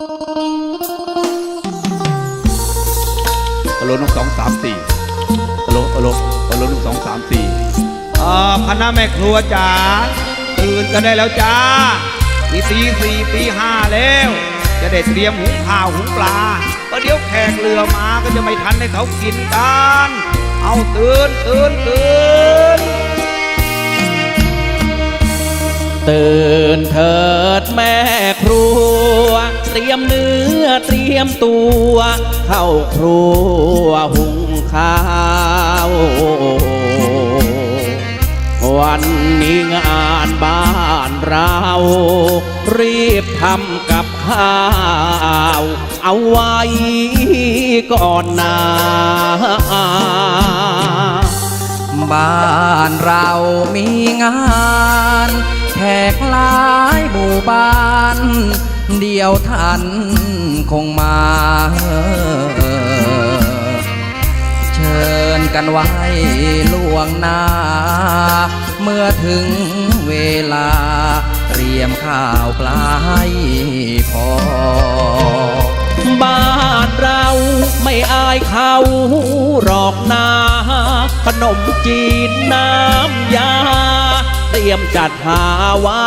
ฮัลโหลหนึ่งสองสามสี่ฮัลโหลฮัลโหลฮัลโหลหนึ่งสองสามสี่เอ่อคณะแม่ครัวจ๋าตื่นกันได้แล้วจ้าตีสี่สี่ตีห้าแล้ว จะได้เตรียมหุงข้าวหุงปลาเพราะเดี๋ยวแขกเรือมาก็จะไม่ทันให้เขากินกัน เอาตื่นตื่นตื่นตื่นเถิดแม่ครัวเต รียมเนื้อเตรียมตัว เข้าครัวหุงข้าว วันนี้งานบ้านเรา รีบทำกับข้าว เอาไว้ก่อนนาบ้านเรามีงานแขกหลายหมู่บ้าน เดียวท่านคงมา เชิญกันไว้ล่วงหน้า เมื่อถึงเวลาเตรียมข้าวปลาให้พอ บ้านเราไม่อายเขาหรอกนาขนมจีนน้ำยา เตรียมจัดหาไว้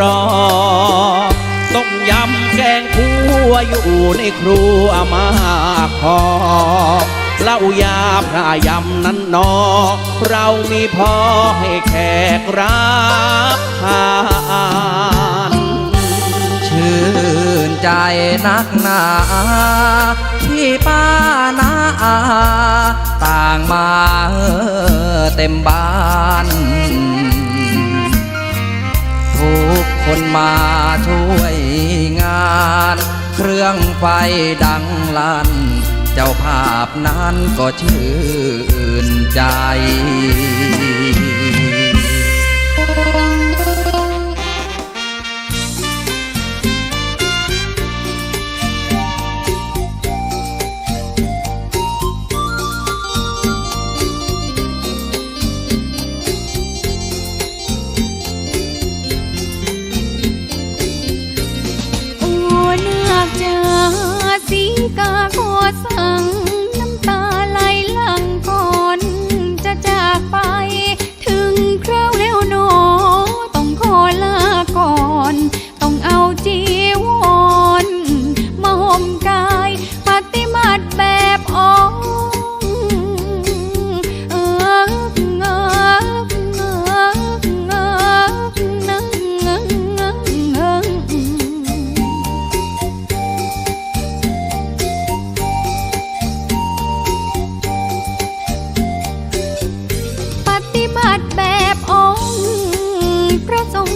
รอ ต้มยำแกงคั่วอยู่ในครัวมาพอเหล้ายาพระยำนั้นนอ เรามีพอให้แขกรับทานชื่นใจนักหนาที่ป้านาอา ต่างมาเต็มบ้าน คนมาช่วยงาน เครื่องไฟดังลั่นเจ้าภาพนั้นก็ชื่นใจ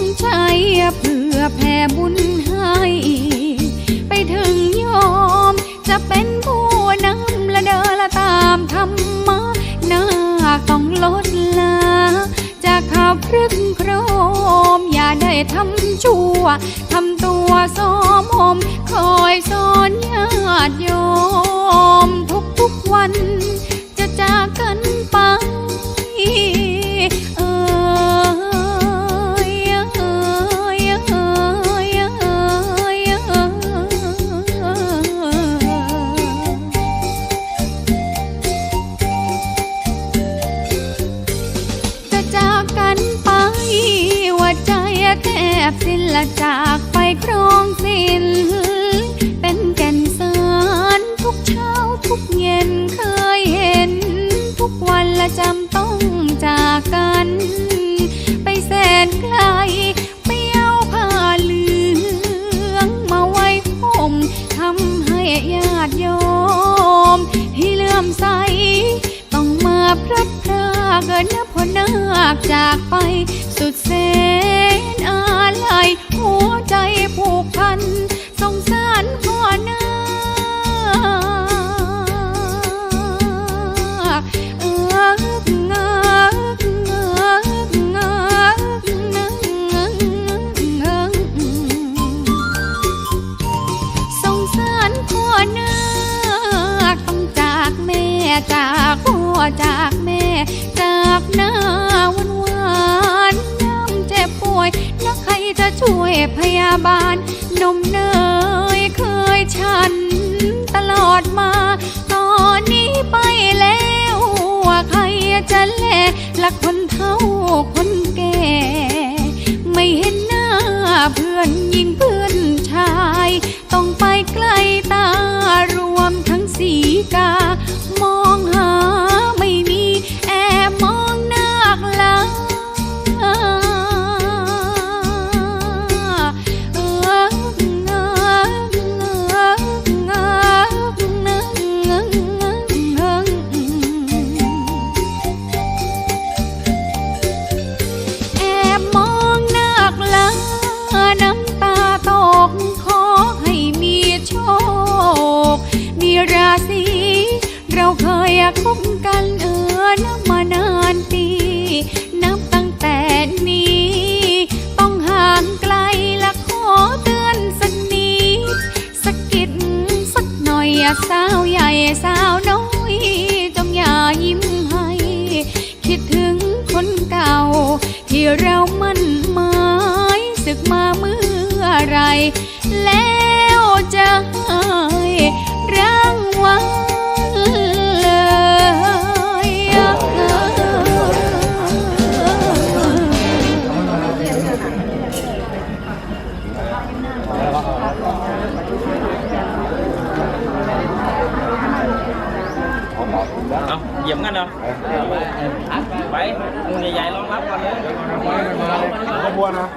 พระทรงชัยเพื่อแผ่บุญให้ ไปถึงโยมจะเป็นผู้นำและเดินละตามธรรมะนาต้องลดละจากข่าวพรึกโครม อย่าได้ทำชั่วทำตัวซ้อมหมคอยสอนญาติโยมทุกๆวัน จะจากกันไปากเกินพอนาคจากไป สุดแสนอาลัยหัวใจผูกพัน สงสารพ่อนาคเอิกเอิกเอิกเอิกเอิกเอิกสงสารพ่อนาคต้องจากแม่จากพ่อจากแม่ากหน้าวันวานน้ำเจ็บป่วยนักใครจะช่วยพยาบาลนมเนยเคยฉันตลอดมา คบกันเออนับมานานปี นับตั้งแต่นี้ ต้องห่างไกลและขอเตือนสักนิดสะกิดสักหน่อยอะสาวใหญ่สาวน้อยจงอย่ายิ้มให้ คิดถึงคนเก่า ที่เรามั่นหมายศึกมาเมื่อไร บัวนะ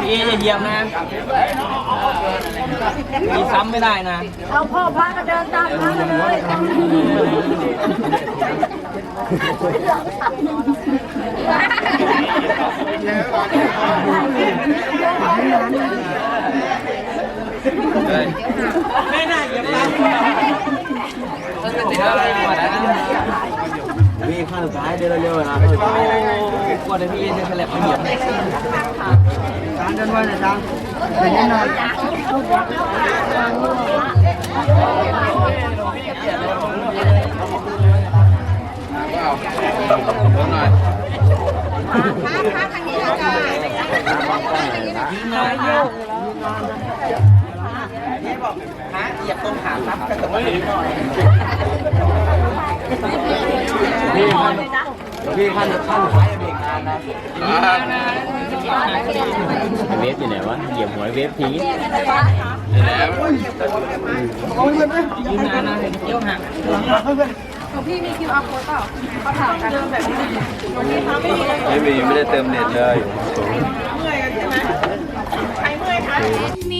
พี่เออย่าเยียบนะมีซ้ำไม่ได้นะ เอาพ่อพระก็เดินตามพระเลยไม่น่าเยียมมีขั้น สุดท้ายเดินเร็วๆนะขั้นสุดท้ายกวเดี๋ยวพี่เจะแฉลบมาเหยียบการเดินไว้หน่อยจังไปนิดหน่อยนาย กเหยียบตรงขาครับกระตุกนิดหน่อยพี่ขั้นขั้นสุดท้ายเบรกนานนะเวฟอยู่ไหนวะเหยียบหัวเวฟทิ้งยืนนานนะเห็นเกี้ยวหักไม่มีไม่ได้เติมเน็ตเลยนี้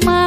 My.